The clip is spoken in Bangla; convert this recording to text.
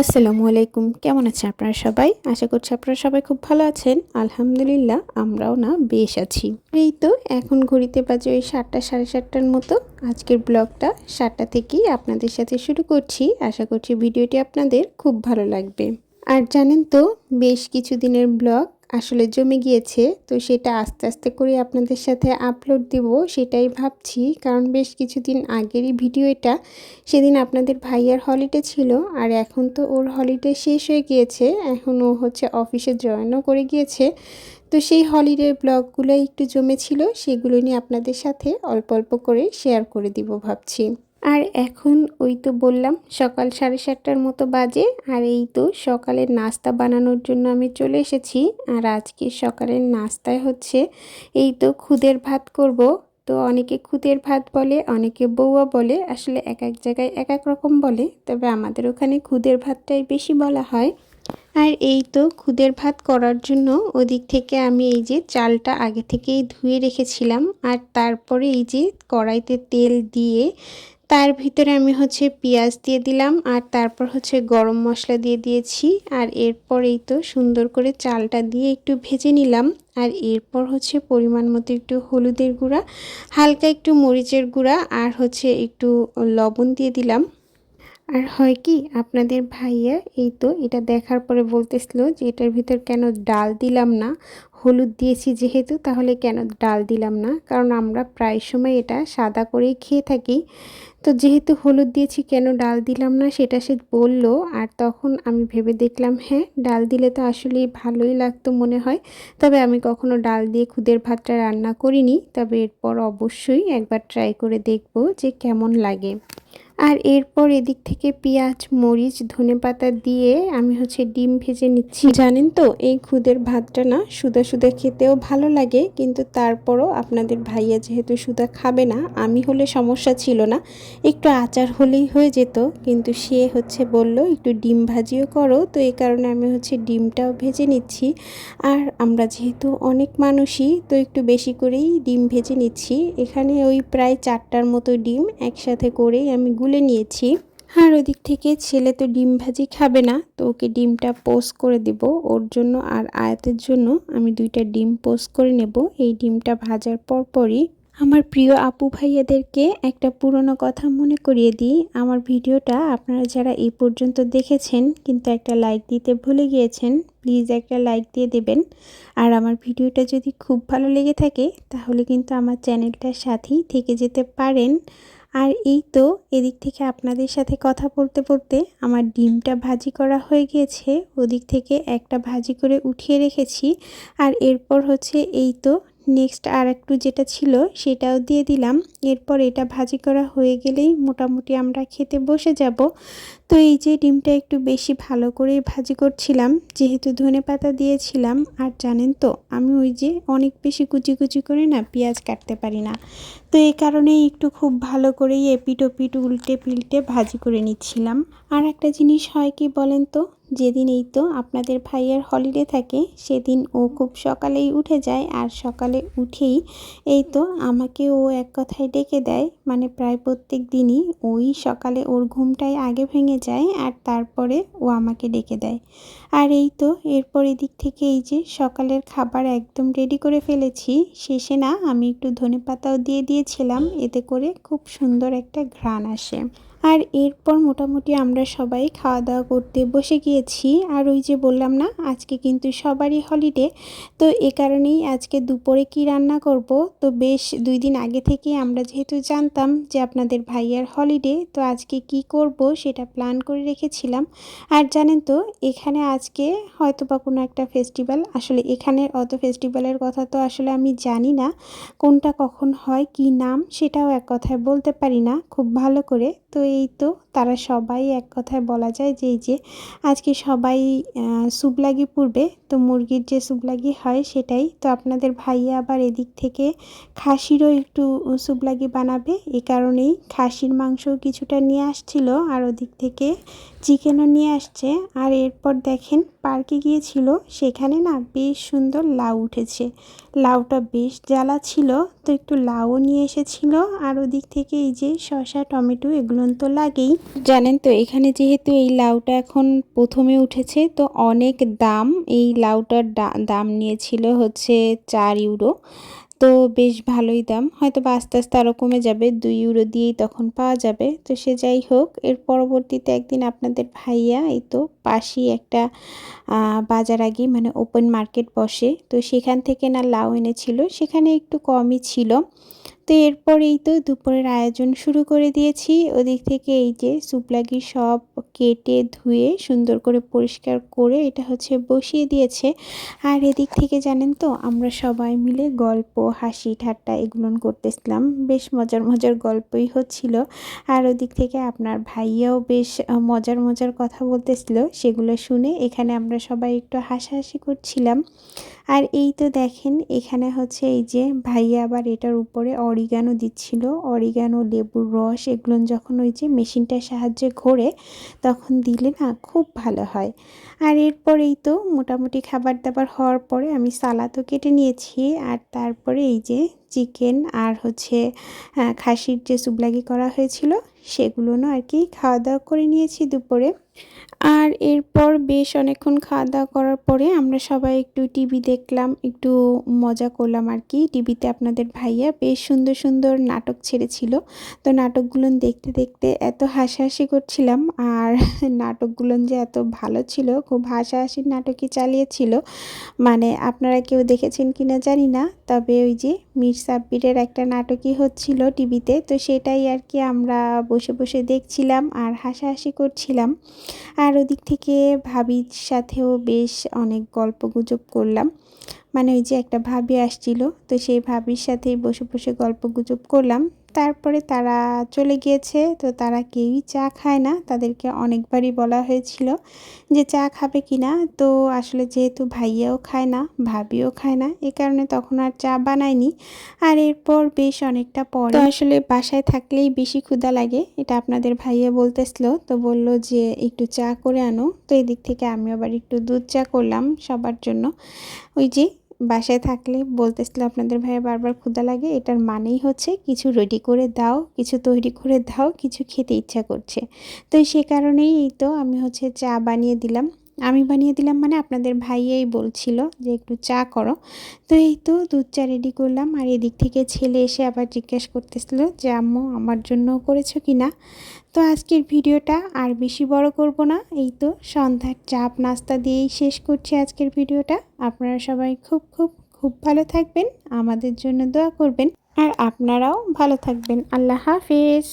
আসসালামু আলাইকুম কেমন আছেন আপনারা সবাই? আশা করছি আপনারা সবাই খুব ভালো আছেন। আলহামদুলিল্লাহ আমরাও না বেশ আছি। এই তো এখন ঘড়িতে বাজে ওই সাতটা সাড়ে সাতটার মতো। আজকের ব্লগটা সাতটা থেকেই আপনাদের সাথে শুরু করছি। আশা করছি ভিডিওটি আপনাদের খুব ভালো লাগবে। আর জানেন তো বেশ কিছু দিনের ব্লগ আসলে জমে গিয়েছে, তো সেটা আস্তে আস্তে করে আপনাদের সাথে আপলোড দেব, সেটাই ভাবছি। কারণ বেশ কিছুদিন আগেরই ভিডিও এটা। সেদিন আপনাদের ভাইয়ার হলিডে ছিল, আর এখন তো ওর হলিডে শেষ হয়ে গিয়েছে। এখন ও হচ্ছে অফিসে জয়েনও করে গিয়েছে। তো সেই হলিডের ব্লগগুলো একটু জমেছিল, সেগুলো নিয়ে আপনাদের সাথে অল্প অল্প করে শেয়ার করে দিব ভাবছি। আর এখন ওই তো বললাম, সকাল সাড়ে সাতটার মতো বাজে, আর এই তো সকালের নাস্তা বানানোর জন্য আমি চলে এসেছি। আর আজকে সকালের নাস্তায় হচ্ছে এই তো খুদের ভাত করব। তো অনেকে খুদের ভাত বলে, অনেকে বৌয়া বলে, আসলে এক এক জায়গায় এক এক রকম বলে, তবে আমাদের ওখানে খুদের ভাতটাই বেশি বলা হয়। আর এই তো খুদের ভাত করার জন্য ওদিক থেকে আমি এই যে চালটা আগে থেকেই ধুয়ে রেখেছিলাম, আর তারপরে এই যে কড়াইতে তেল দিয়ে তার ভিতরে আমি হচ্ছে পেঁয়াজ দিয়ে দিলাম, আর তারপর হচ্ছে গরম মশলা দিয়ে দিয়েছি, আর এরপর এই তো সুন্দর করে চালটা দিয়ে একটু ভেজে নিলাম, আর এরপর হচ্ছে পরিমাণ মতো একটু হলুদের গুঁড়া, হালকা একটু মরিচের গুঁড়া, আর হচ্ছে একটু লবণ দিয়ে দিলাম। আর হয় কি, আপনাদের ভাইয়া এই তো এটা দেখার পরে বলতেছিল যে এটার ভিতর কেন ডাল দিলাম না হলুদ দিয়েছি যেহেতু, তাহলে কেন ডাল দিলাম না? কারণ আমরা প্রায় সময় এটা সাদা করেই খেয়ে থাকি। তো যেহেতু হলুদ দিয়েছি, কেন ডাল দিলাম না সেটা সে বলল। আর তখন আমি ভেবে দেখলাম হ্যাঁ ডাল দিলে তো আসলেই ভালোই লাগতো মনে হয়। তবে আমি কখনো ডাল দিয়ে খুদের ভাতটা রান্না করিনি। তবে এরপর অবশ্যই একবার ট্রাই করে দেখব যে কেমন লাগে। আর এরপর এদিক থেকে পেঁয়াজ, মরিচ, ধনে পাতা দিয়ে আমি হচ্ছে ডিম ভেজে নিচ্ছি। জানেন তো, এই খুদের ভাতটা না সুদা সুদা খেতেও ভালো লাগে, কিন্তু তারপরও আপনাদের ভাইয়া যেহেতু সুদা খাবে না, আমি হলে সমস্যা ছিল না। একটু আচার হলেই হয়ে যেত, কিন্তু সে হচ্ছে বলল, একটু ডিম ভাজিও করো। তো এই কারণে আমি হচ্ছে ডিমটাও ভেজে নিচ্ছি। আর আমরা যেহেতু অনেক মানুষই, তো একটু বেশি করেই ডিম ভেজে নিচ্ছি। এখানে ওই প্রায় চারটার মতো ডিম একসাথে করেই আমি গুলে নিয়েছি। আর ওদিক থেকে ছেলে তো ডিম ভাজি খাবে না, তো ওকে ডিমটা পোস্ট করে দেব। ওর জন্য আর আয়াতের জন্য আমি দুইটা ডিম পোস্ট করে নেব। এই ডিমটা ভাজার পরপরই আমার প্রিয় আপু ভাইয়াদেরকে একটা পুরনো কথা মনে করিয়ে দিই। আমার ভিডিওটা আপনারা যারা এই পর্যন্ত দেখেছেন, কিন্তু একটা লাইক দিতে ভুলে গিয়েছেন, প্লিজ একটা লাইক দিয়ে দেবেন। আর আমার ভিডিওটা যদি খুব ভালো লেগে থাকে, তাহলে কিন্তু আমার চ্যানেলটার সাথেই থেকে যেতে পারেন। আর এই তো এদিক থেকে আপনাদের সাথে কথা বলতে বলতে আমার ডিমটা ভাজি করা হয়ে গিয়েছে। ওদিক থেকে একটা ভাজি করে উঠিয়ে রেখেছি। আর এরপর হচ্ছে এই তো নেক্সট আর একটু যেটা ছিল সেটাও দিয়ে দিলাম। এরপর এটা ভাজি করা হয়ে গেলেই মোটামুটি আমরা খেতে বসে যাব। তো এই যে ডিমটা একটু বেশি ভালো করেই ভাজি করছিলাম, যেহেতু ধনে পাতা দিয়েছিলাম। আর জানেন তো, আমি ওই যে অনেক বেশি কুচি কুচি করে না পেঁয়াজ কাটতে পারি না। তো এই কারণেই একটু খুব ভালো করেই এপিট ওপিট উল্টে পিল্টে ভাজি করে নিচ্ছিলাম। আর একটা জিনিস হয় কি বলেন তো, যেদিন এই তো আপনাদের ভাইয়ের হলিডে থাকে, সেদিন ও খুব সকালেই উঠে যায় আর সকালে উঠেই এই তো আমাকে ও এক কথায় ডেকে দেয়। মানে প্রায় প্রত্যেক দিনই ওই সকালে ওর ঘুমটাই আগে ভেঙে যায় আর তারপরে ও আমাকে ডেকে দেয়। আর এই তো এরপর এদিক থেকে এই যে সকালের খাবার একদম রেডি করে ফেলেছি, শেষে না আমি একটু ধনে পাতাও দিয়ে দিয়ে দিয়েছিলাম এতে করে খুব সুন্দর একটা ঘ্রাণ আসে। আর এরপর মোটামুটি আমরা সবাই খাওয়া দাওয়া করতে বসে গিয়েছি। আর ওই যে বললাম না, আজকে কিন্তু সবারই হলিডে তো এ কারণেই আজকে দুপুরে কি রান্না করব? তো বেশ দুই দিন আগে থেকে আমরা যেহেতু জানতাম যে আপনাদের ভাইয়ার হলিডে তো আজকে কি করব সেটা প্ল্যান করে রেখেছিলাম। আর জানেন তো, এখানে আজকে হয়তো বা কোনো একটা ফেস্টিভ্যাল আসলে এখানের অত ফেস্টিভ্যালের কথা তো আসলে আমি জানি না, কোনটা কখন হয়, কি নাম সেটাও এক কথায় বলতে পারি না। খুব ভালো করে তো এই তো তারা সবাই এক কথায় বলা যায় যে যে আজকে সবাই সুবলাগি পূর্বে তো মুরগির যে সুবলাগি হয় সেটাই। তো আপনাদের ভাইয়া আবার এদিক থেকে খাসিরও একটু সুবলাগি বানাবে। এ কারণেই খাসির মাংস কিছুটা নিয়ে আসছিল আর ওদিক থেকে চিকেনও নিয়ে আসছে। আর এরপর দেখেন পার্কে গিয়েছিল, সেখানে না বেশ সুন্দর লাউ উঠেছে। লাউটা বেশ জ্বালা ছিল, তো একটু লাউও নিয়ে এসেছিল। আর ওদিক থেকে এই যে শসা, টমেটো এগুলো তো লাগেই। জানেন তো, এখানে যেহেতু এই লাউটা এখন প্রথমে উঠেছে, তো অনেক দাম এই লাউটার দাম নিয়েছিল হচ্ছে চার ইউরো। তো বেশ ভালোই দাম। হয়তো বা আস্তে আস্তে আরও কমে যাবে, দুই ইউরো দিয়েই তখন পাওয়া যাবে। তো সে যাই হোক, এর পরবর্তীতে একদিন আপনাদের ভাইয়া এই তো পাশেই একটা বাজার আগে মানে ওপেন মার্কেট বসে। তো সেখান থেকে না লাউ এনেছিল। সেখানে একটু কমই ছিল। তো এরপরেই তো দুপুরের আয়োজন শুরু করে দিয়েছি। ওদিক থেকে এই যে সুপলাগি সব কেটে ধুয়ে সুন্দর করে পরিষ্কার করে এটা হচ্ছে বসিয়ে দিয়েছে। আর এদিক থেকে জানেন তো, আমরা সবাই মিলে গল্প, হাসি, ঠাট্টা এগুলো করতেছিলাম। বেশ মজার মজার গল্পই হচ্ছিল। আর ওদিক থেকে আপনার ভাইয়াও বেশ মজার মজার কথা বলতেছিল, সেগুলো শুনে এখানে আমরা সবাই একটু হাসাহাসি করছিলাম। আর এই তো দেখেন, এখানে হচ্ছে এই যে ভাইয়া আবার এটার উপরে অরিগানো দিচ্ছিল। অরিগানো লেবুর রস এগুলো যখন ওই যে মেশিনটার সাহায্যে ঘোরে, তখন দিলে না খুব ভালো হয়। আর এরপরেই তো মোটামুটি খাবার দাবার হওয়ার পরে আমি সালাদও কেটে নিয়েছি। আর তারপরে এই যে চিকেন আর হচ্ছে খাসির যে সুবলাগি করা হয়েছিল সেগুলো না আর কি খাওয়া দাওয়া করে নিয়েছি দুপুরে। আর এরপর বেশ অনেকক্ষণ খাওয়া দাওয়া করার পরে আমরা সবাই একটু টিভি দেখলাম, একটু মজা করলাম আর কি। টিভিতে আপনাদের ভাইয়া বেশ সুন্দর সুন্দর নাটক ছেড়েছিল। তো নাটকগুলো দেখতে দেখতে এত হাসাহাসি করছিলাম আর নাটকগুলো যে এত ভালো ছিল, খুব হাসাহাসির নাটকই চালিয়েছিল। মানে আপনারা কেউ দেখেছেন কিনা জানি না, তবে ওই যে মীর সাব্বিরের একটা নাটকই হচ্ছিল টিভিতে। তো সেটাই আর কি আমরা বসে বসে দেখছিলাম আর হাসাহাসি করছিলাম। আর ওদিক থেকে ভাবির সাথেও বেশ অনেক গল্প গুজব করলাম। মানে ওই যে একটা ভাবি আসছিল, তো সেই ভাবির সাথেই বসে বসে গল্প গুজব করলাম। তারপরে তারা চলে গিয়েছে। তো তারা কেউই চা খায় না। তাদেরকে অনেকবারই বলা হয়েছিল যে চা খাবে কি না তো আসলে যেহেতু ভাইয়াও খায় না, ভাবিও খায় না, এ কারণে তখন আর চা বানায়নি। আর এরপর বেশ অনেকটা পরে আসলে বাসায় থাকলেই বেশি ক্ষুধা লাগে, এটা আপনাদের ভাইয়া বলতেছিল। তো বলল যে, একটু চা করে আনো। তো এদিক থেকে আমি আবার একটু দুধ চা করলাম সবার জন্য। ওই যে বাসায় থাকলে বলতেছিল আপনাদের ভাই বারবার ক্ষুদা লাগে, এটার মানেই হচ্ছে কিছু রেডি করে দাও, কিছু তৈরি করে দাও, কিছু খেতে ইচ্ছা করছে। তো সে কারণেই এই তো আমি হচ্ছে চা বানিয়ে দিলাম। আমি বানিয়ে দিলাম মানে আপনাদের ভাইয়াই বলছিল যে একটু চা করো। তো এই তো দুধ চা রেডি করলাম আর এদিক থেকে ছেলে এসে আবার জিজ্ঞেস করতেছিল যে, আম্মু, আমার জন্য করেছ কি না? তো আজকের ভিডিওটা আর বেশি বড় করব না। এই তো সন্ধ্যার চাপ নাস্তা দিয়েই শেষ করছি আজকের ভিডিওটা। আপনারা সবাই খুব খুব খুব ভালো থাকবেন, আমাদের জন্য দোয়া করবেন। আর আপনারাও ভালো থাকবেন। আল্লাহ হাফেজ।